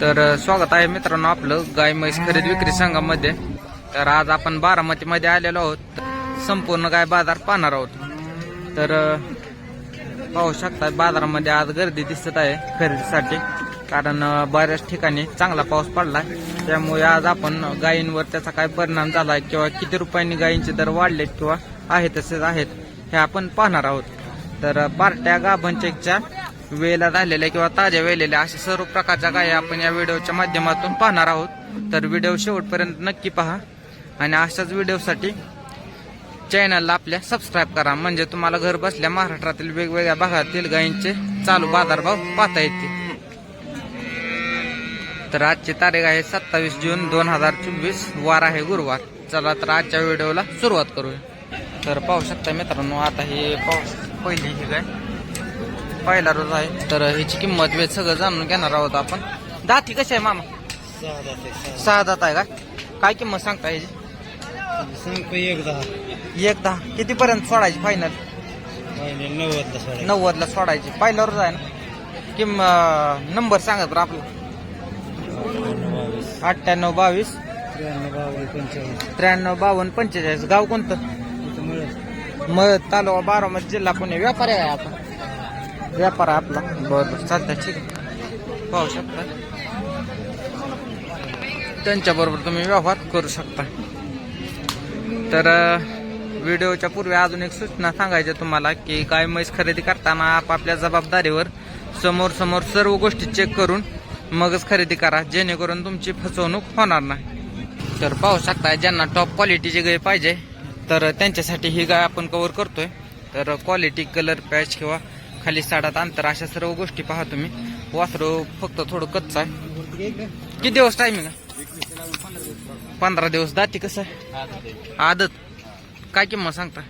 तर स्वागत आहे मित्रांनो आपलं गाय म्हैस खरेदी विक्री संघामध्ये. तर आज आपण बारामतीमध्ये आलेलो आहोत. संपूर्ण गाय बाजार पाहणार आहोत. तर पाहू शकता बाजारामध्ये आज गर्दी दिसत आहे खरेदीसाठी. कारण बऱ्याच ठिकाणी चांगला पाऊस पडला त्यामुळे आज आपण गायींवर त्याचा काय परिणाम झाला किंवा किती रुपयांनी गायींचे दर वाढलेत किंवा आहे तसेच आहेत हे आपण पाहणार आहोत. तर पार्ट्या गाभनचेकच्या वेला झालेल्या किंवा ताज्या वेलेल्या अशा सर्व प्रकारच्या गाय आपण या व्हिडिओच्या माध्यमातून पाहणार आहोत. तर व्हिडिओ शेवटपर्यंत नक्की पहा. आणि अशाच व्हिडिओसाठी चॅनलला आपल्या सबस्क्राईब करा. म्हणजे तुम्हाला घर बसल्या महाराष्ट्रातील वेगवेगळ्या भागातील गायींचे चालू बाजारभाव पाहता येतील. तर आजची तारीख आहे सत्तावीस जून दोन हजार चोवीस. वार आहे गुरुवार. चला तर आजच्या व्हिडिओला सुरुवात करूया. तर पाहू शकता मित्रांनो आता हे पाऊस पहिली ही गाय. पहिला रोज आहे. तर ह्याची किंमत वेळ सगळं जाणून घेणार आहोत आपण. दाती कशी आहे मामा? सहा दात आहे का? काय किंमत सांगता ह्याची? सांगतो एक दहा. एक दहा. कितीपर्यंत सोडायची फायनल महिने नव्वदला सोडा नव्वदला सोडायची. पहिला रोज आहे ना? किंम नंबर सांगा बरं आपला. अठ्ठ्याण्णव बावीस. त्र्याण्णव बावन्न पंचेचाळीस. गाव कोणतं? मग तालुका बारामती जिल्हा पुणे. व्यापारी आहे आपण. व्यापार आपला. बरं बरं. चालतंय ठीक आहे. पाहू शकता. त्यांच्याबरोबर तुम्ही व्यवहार करू शकता. तर व्हिडिओच्या पूर्वी अजून एक सूचना सांगायच्या तुम्हाला की गाय म्हैस खरेदी करताना आपापल्या जबाबदारीवर समोर समोर सर्व गोष्टी चेक करून मगच खरेदी करा जेणेकरून तुमची फसवणूक होणार नाही. तर पाहू शकता ज्यांना टॉप क्वालिटीची गाय पाहिजे तर त्यांच्यासाठी ही गाय आपण कवर करतोय. तर क्वालिटी कलर पॅच किंवा खाली साडात अंतर अशा सर्व गोष्टी पहा तुम्ही. वासरू फक्त थोडं कच्चं आहे. किती दिवस टायमिंग पंधरा दिवस. दाती कसं आहे? आदत. काय किंमत सांगता?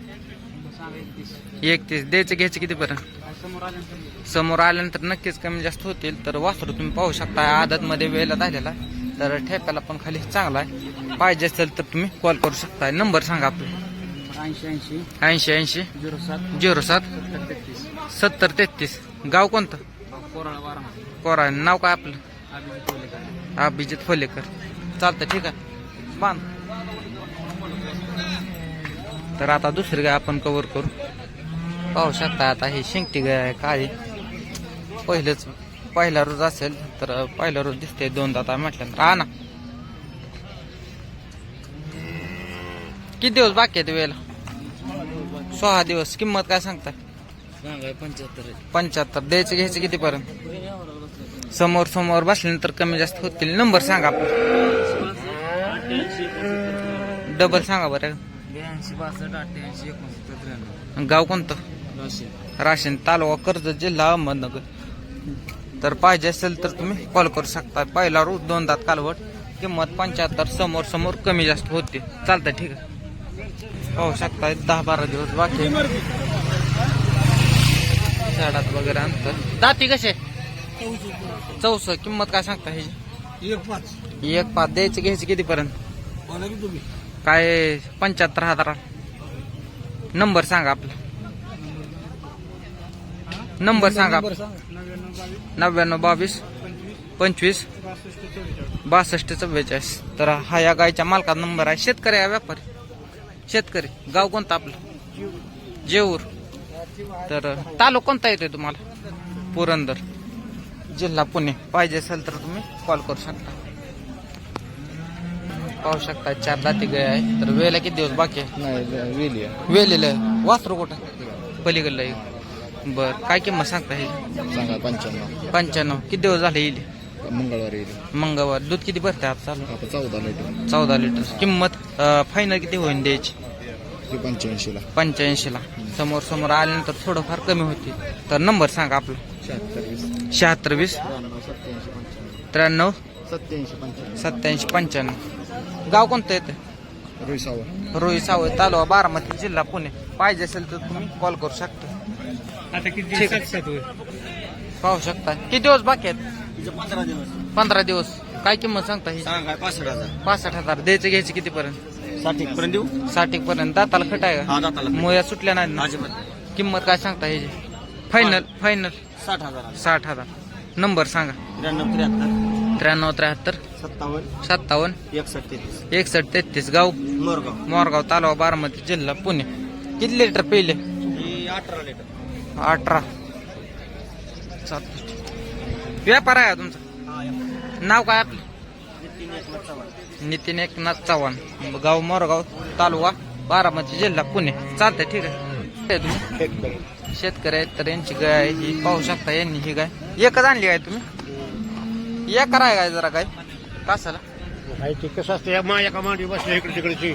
एकतीस. द्यायचं घ्यायचं कितीपर्यंत समोर आल्यानंतर नक्कीच कमी जास्त होतील. तर वासरू तुम्ही पाहू शकता. आदत मध्ये वेळेला झालेला तर ठेप्याला पण खाली चांगला आहे. पाहिजे असेल तर तुम्ही कॉल करू शकता. नंबर सांगा आपला. ऐंशी ऐंशी. ऐंशी ऐंशी. झिरो सात. झिरो सात. सत्तर तेहतीस. सत्तर तेहतीस. गाव कोणतं? कोराळा बारा कोरा नाव काय आपलं? अभिजित फलेकर चालतं ठीक आहे. बांध तर आता दुसरी गाय आपण कव्हर करू. पाहू शकता आता ही शिंगटी गाय आहे काळी. पहिलेच पहिला रोज असेल तर पहिला रोज दिसते दोन दाता म्हटल्यानंतर. हा ना. किती दिवस बाकी आहेत वेळेला? सोळा दिवस. किंमत काय सांगता पंच्याहत्तर पंच्याहत्तर. द्यायचं घ्यायचं कितीपर्यंत? समोर समोर बसल्यानंतर कमी जास्त होतील नंबर सांगा आपला. डबल सांगा बरं ब्याऐंशी बासष्ट अठ्ठ्याऐंशी एकोणसत्तर त्र्याण्णव. गाव कोणतं? राशीन तालुका कर्जत जिल्हा अहमदनगर. तर पाहिजे असेल तर तुम्ही कॉल करू शकता. पहिला रोज दोन दात कालवट. किंमत पंच्याहत्तर. समोर समोर कमी जास्त होते. चालतं ठीक आहे. पाहू शकता दहा बारा दिवस बाकी झाडात वगैरे अंतर दाती कसे? चौस किंमत काय सांगता ह्याची? एक पाच. एक पाच. द्यायचं घ्यायचं कितीपर्यंत? काय पंच्याहत्तर हजार. नंबर सांगा आपला. नंबर सांगा. नव्याण्णव बावीस पंचवीस बासष्ट चव्वेचाळीस. तर हा या गायच्या मालकाचा नंबर आहे. शेतकरी आहे व्यापारी. शेतकरी. गाव कोणतं आपलं? जेऊर. तर तालुका कोणता येतोय तुम्हाला? पुरंदर. जिल्हा पुणे. पाहिजे असेल तर तुम्ही कॉल करू शकता. पाहू शकता चार दाती गाय आहे. तर वेळेला किती दिवस बाकी आहे? नाही वेली वेलेलं. वासरू कुठं? पलीकडलं एक. बर काय किंमत सांगता हे सांगा पंच्याण्णव. पंच्याण्णव. किती दिवस झाले येईल? मंगळवारी येईल. मंगळवार. दूध किती भरते आज चालू? आता चौदा लिटर. चौदा लिटर. किंमत फायनल किती होईल द्यायची? ही पंच्याऐंशीला. पंच्याऐंशीला. समोर समोर आल्यानंतर थोडंफार कमी होते. तर नंबर सांगा आपला. शहात्तर वीस शहात्तर वीस त्र्याण्णव सत्याऐंशी पंच्याण्णव. त्र्याण्णव. सत्याऐंशी पंच्याण्णव. सत्याऐंशी पंच्याण्णव. गाव कोणतं येतं? रोई रोही सावळ तालुका बारामती जिल्हा पुणे. पाहिजे असेल तर तुम्ही कॉल करू शकता. आता किती. पाहू शकता. किती दिवस बाकी आहेत? पंधरा दिवस. पंधरा दिवस. काय किंमत सांगता ही? सांगाय पासष्ट हजार. पासष्ट हजार. द्यायचं घ्यायचं कितीपर्यंत? साठ पर्यंत देऊ? साठ पर्यंत दाताला खट आहे का? हा दाताला मोया सुटल्या नाही. ना? अजिबात किंमत काय सांगता ह्याची? फायनल फायनल साठ हजार साठ हजार. नंबर सांगा. त्र्याण्णव त्र्याहत्तर. त्र्याण्णव त्र्याहत्तर. सत्तावन्न. सत्तावन्न. एकसष्ट तेहतीस. एकसष्ट तेहतीस. गाव? मोरगाव. मोरगाव तालुका बारामती जिल्हा पुणे. किती लिटर पिले? ही अठरा लिटर अठरा. व्यापार आहे का तुमचा? हा नाव काय आपलं? नितीन एकनाथ चव्हाण. गाव मोरगाव तालुका बारामती जिल्हा पुणे. चालतंय ठीक आहे. तुम्ही शेतकरी आहेत तर यांची गाय ही पाहू शकता यांनी ही गाय एकच आणली काय तुम्ही? एक कराय काय जरा काय कसाला. माहिती कसं असतं या मा एका मांडी बसल्या इकडे तिकडे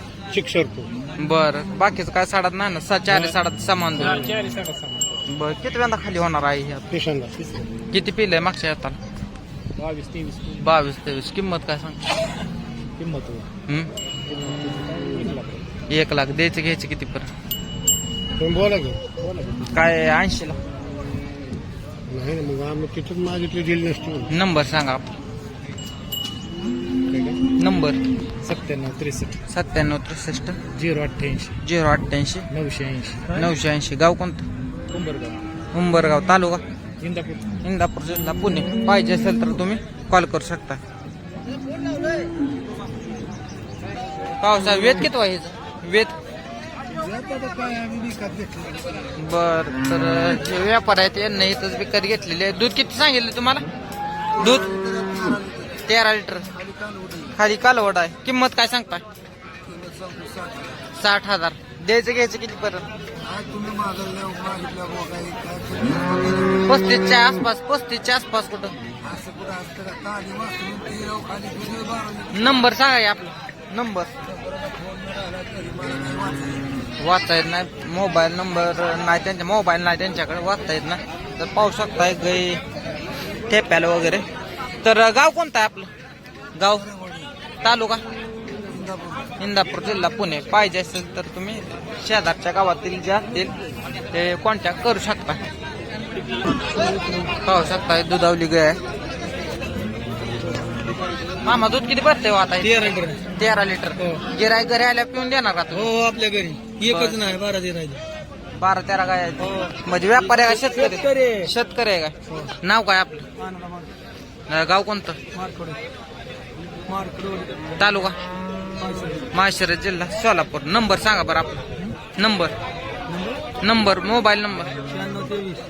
बर बाकीचं काय साडात नाही ना? सा चार साडात सामान देऊ बर किती वेळा खाली होणार आहे किती पिलंय मागच्या हाताला? बावीस तेवीस. बावीस तेवीस. किंमत काय सांग? किंमत हम्म? एक लाख. द्यायचं घ्यायचं किती पर? तुम्ही बोला की. बोला की. काय ऐंशी ला? नाही ना मग आम्ही तिथून मागितली दिली नसती नंबर सांगा. नंबर? सत्त्याण्णव त्रेसष्ट. सत्त्याण्णव त्रेसष्ट. झिरो अठ्ठ्याऐंशी. झिरो अठ्ठ्याऐंशी. नऊशे ऐंशी. नऊशे ऐंशी. गाव कोणतं? कुंभरगाव उंबरगाव. तालुका? इंदापूर. इंदापूर जिल्हा पुणे. पाहिजे असेल तर तुम्ही कॉल करू शकता. पावसा वेद किती व्हायचं वेद बर तर जे व्यापार आहेत यांना इथंच विकत घेतलेले आहे दूध किती सांगितलं तुम्हाला? दूध? तेरा लिटर. खाली कालवड आहे. किंमत काय सांगता साठ हजार. द्यायचं घ्यायचं किती पर्यंत पस्तीसच्या आसपास पस्तीसच्या आसपास कुठं? नंबर सांगा आपला. नंबर. वाचता येत नाही. मोबाईल नंबर नाही त्यांच्या मोबाईल नाही त्यांच्याकडे वाचता येत नाही. तर पाहू शकताय गाई ठेप्याला वगैरे. तर गाव कोणतं आहे आपलं? गाव? तालुका? इंदापूर जिल्हा पुणे. पाहिजे असेल तर तुम्ही शेजारच्या गावातील जे असतील ते कॉन्टॅक्ट करू शकता. पाहू शकताय दुधावली गाय आहे. मामा दूध किती भरते हो आता? तेरा लिटर. तेरा लिटर. गिराय घरी आल्या पिऊन देणार का तुम्ही हो आपल्या घरी. एकच नाही बारा ते राहिले बारा तेरा गाय आहेत. म्हणजे व्यापारी आहे का शेतकरी? शेतकरी आहे. का? नाव काय आपलं? अं, गाव कोणतं? तालुका? माहेश्वर जिल्हा सोलापूर. नंबर सांगा बरं आपला. नंबर. Number mobile number.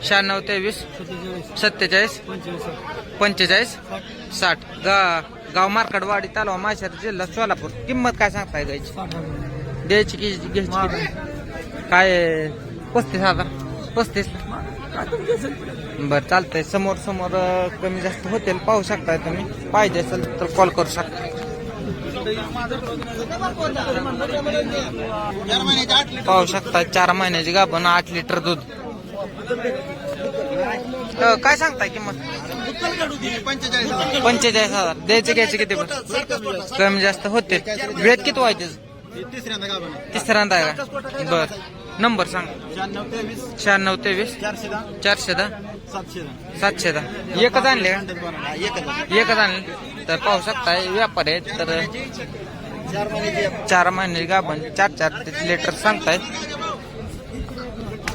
शहाण्णव तेवीस. सत्तेचाळीस. पंचेचाळीस. साठ. गा गाव मार्कडवाडी तालुका माहेश्वर जिल्हा सोलापूर. किंमत काय सांगताय हजार. द्यायची की घ्यायची? काय पस्तीस हजार? पस्तीस. बर चालतंय. समोर समोर कमी जास्त होतील. पाहू शकताय तुम्ही. पाहिजे असेल तर कॉल करू शकता पाहू शकता चार महिन्याची गाभण आठ लिटर दूध. काय सांगताय किंमत? पंचेचाळीस हजार. द्यायचे घ्यायचे किती पण? कमी जास्त होते वेद किती व्हायचे? तिसऱ्यांदा आहे का? बर. नंबर सांग. शहाण्णव तेवीस. शहाण्णव तेवीस. चारशे दहा. चारशे दहा. सातशे दहा सातशे दहा एकच आणले? का एकच आणले. तर पाहू शकताय व्यापार आहेत तर चार महिने गाभण चार चार लिटर सांगताय.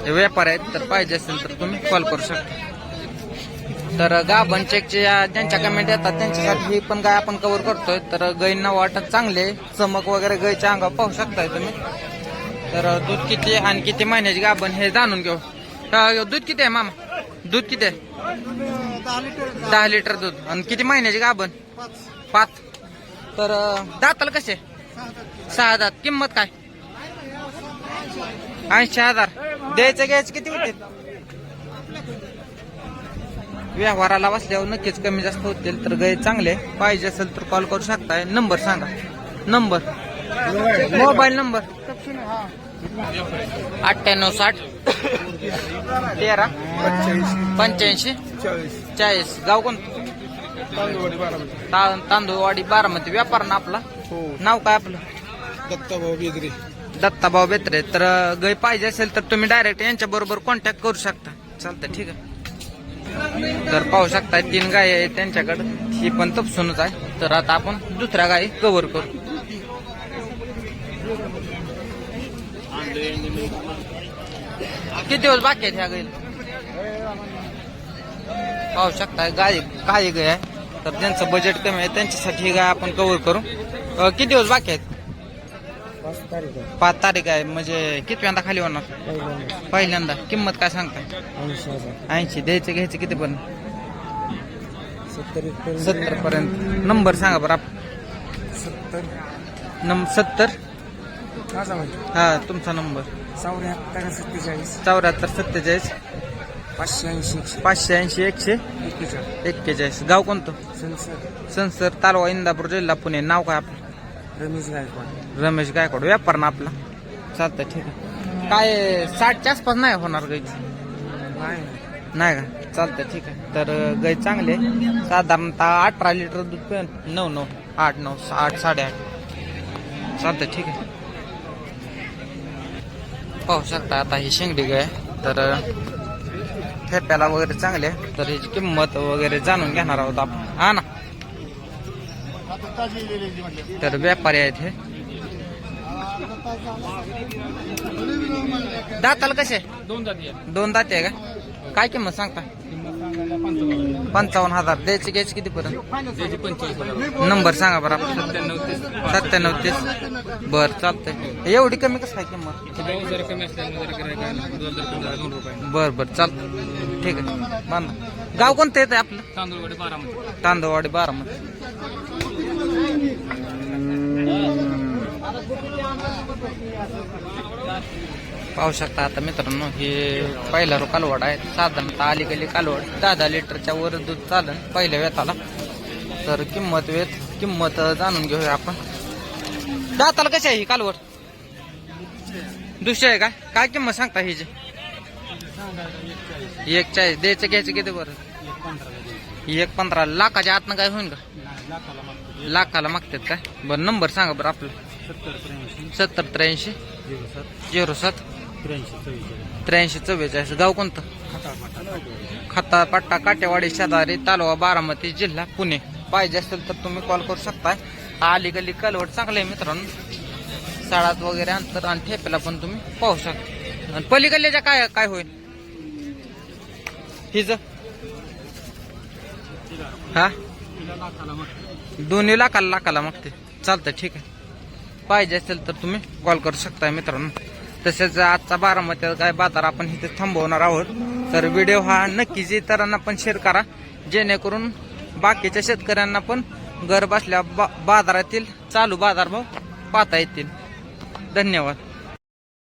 हे व्यापार आहेत तर पाहिजे असेल तर तुम्ही कॉल करू शकता. तर गाभण चेकचे ज्यांच्या कमेंट येतात त्यांच्यासाठी ही पण गाय आपण कव्हर करतोय. तर गायींना वाटत चांगले चमक वगैरे गायच्या अंगावर पाहू शकताय तुम्ही. तर दूध किती आणि किती महिन्याची गाभण हे जाणून घेऊ. दूध किती आहे मामा? दूध किती? आहे दहा लिटर दूध. आणि किती महिन्याची गाभण? पाच. तर अं, दाताल कसे? सहा दात. किंमत काय? ऐंशी हजार. द्यायचं घ्यायचं किती होते व्यवहाराला बसल्यावर नक्कीच कमी जास्त होतील तर गाय चांगले. पाहिजे असेल तर कॉल करू शकताय. नंबर सांगा. नंबर मोबाईल नंबर अठ्ठ्याण्णव साठ. तेरा. पंच्याऐंशी. चाळीस. गाव कोणतं? बारामती ता- तांदूळवाडी बारामती. व्यापार ना आपला? हो. नाव काय आपलं? दत्ताभाऊ बेदरे दत्ताभाऊ बेत्रे तर अं, गाय पाहिजे असेल तर तुम्ही डायरेक्ट यांच्या बरोबर कॉन्टॅक्ट करू शकता. चालतं ठीक आहे. तर पाहू शकता तीन गाय आहेत त्यांच्याकडे. ही पण तपसूनच आहे. तर आता आपण दुसऱ्या गायी कव्हर करू. किती दिवस बाकी आहेत ह्या गाईला पाहू शकता गाय काही गाय आहे तर ज्यांचं बजेट कमी आहे त्यांच्यासाठी ही गाय आपण कव्हर करू. अं, किती दिवस बाकी आहेत? पाच तारीख आहे. पाच तारीख आहे. म्हणजे कितव्यांदा खाली होणार? पहिल्यांदा. पहिल्यांदा. किंमत काय सांगता ऐंशी हजार. ऐंशी. द्यायचे घ्यायचे किती पण? सत्तर एक सत्तर पर्यंत. नंबर सांगा बरं आप- सत्तर. नम सत्तर? माझा हा तुमचा नंबर. चौऱ्याहत्तर सत्तेचाळीस. चौऱ्याहत्तर सत्तेचाळीस. पाचशे ऐंशी एकशे. पाचशे ऐंशी एकशे. एक्केचाळीस. एक्केचाळीस. गाव कोणतं? संसद संसर तालुका इंदापूर जिल्हा पुणे. नाव काय आपलं? रमेश गायकवाड. रमेश गायकवाड. व्यापार ना आपला. चालतंय ठीक आहे. काय साठच्या आसपास नाही होणार गाईची नाही. नाही का? चालतंय ठीक आहे. तर गाय चांगले साधारणतः अठरा लिटर दूध पण नऊ नऊ आठ नऊ आठ साडेआठ. चालतंय ठीक आहे. पाहू शकता आता ही शेंगडी गाय तर अं, ठेप्याला वगैरे चांगले आहे. तर ह्याची किंमत वगैरे जाणून घेणार आहोत आपण. हा ना? तर व्यापारी आहेत हे. दाताला कसे? दोन जाती दोन दाते आहे का? काय किंमत सांगता? पंचावन्न हज़ार. द्यायचे, घ्यायचे नंबर सांगा बरं आपला. सत्त्याण्णव तीस. बर, चालतंय. एवढी कमी कसं काय किंमत? भाऊ बर बर चालतं ठीक आहे. बांधा. गाव कोणतं येतं आपलं? तांदूळवाडी बारामती बारामती. पाहू शकता आता मित्रांनो हे पहिला रो कालवड आहे. साधारणतः अलीकडे कालवड दहा दहा लिटरच्या वर दूध चालन पहिल्या वेताला. तर किंमत वेत किंमत जाणून घेऊया आपण. दाताला कशी आहे ही कालवड? दुसरी आहे का? काय किंमत सांगता हिची? एक चाळीस द्यायचं घ्यायचं किती बरं? एक पंधरा. लाखाच्या आतनं काय होईल का? लाखाला मागतात काय? बरं नंबर सांगा बरं आपलं. सत्तर त्र्याऐंशी. झिरो सात. त्र्याऐंशी चव्वेचाळीस. गाव कोणतं? खता पट्टा काटेवाडी शेजारी तालुका बारामती जिल्हा पुणे. पाहिजे असेल तर तुम्ही कॉल करू शकता आली गली कलवट चांगलं आहे मित्रांनो. साळात वगैरे अंतर आणि ठेपेला पण तुम्ही पाहू शकता. आणि पलीकडल्याच्या काय काय होईल? हिज हा? दोन्ही लाखाला लाखाला मागते. चालतं ठीक आहे. पाहिजे असेल तर तुम्ही कॉल करू शकता मित्रांनो. तसेच आजचा बारामतीचा काय बाजार आपण इथे थांबवणार आहोत. तर व्हिडिओ हा नक्कीच इतरांना पण शेअर करा. जेणेकरून बाकीच्या शेतकऱ्यांना पण घर बसल्या बा बाजारातील चालू बाजारभाव पाहता येतील. धन्यवाद.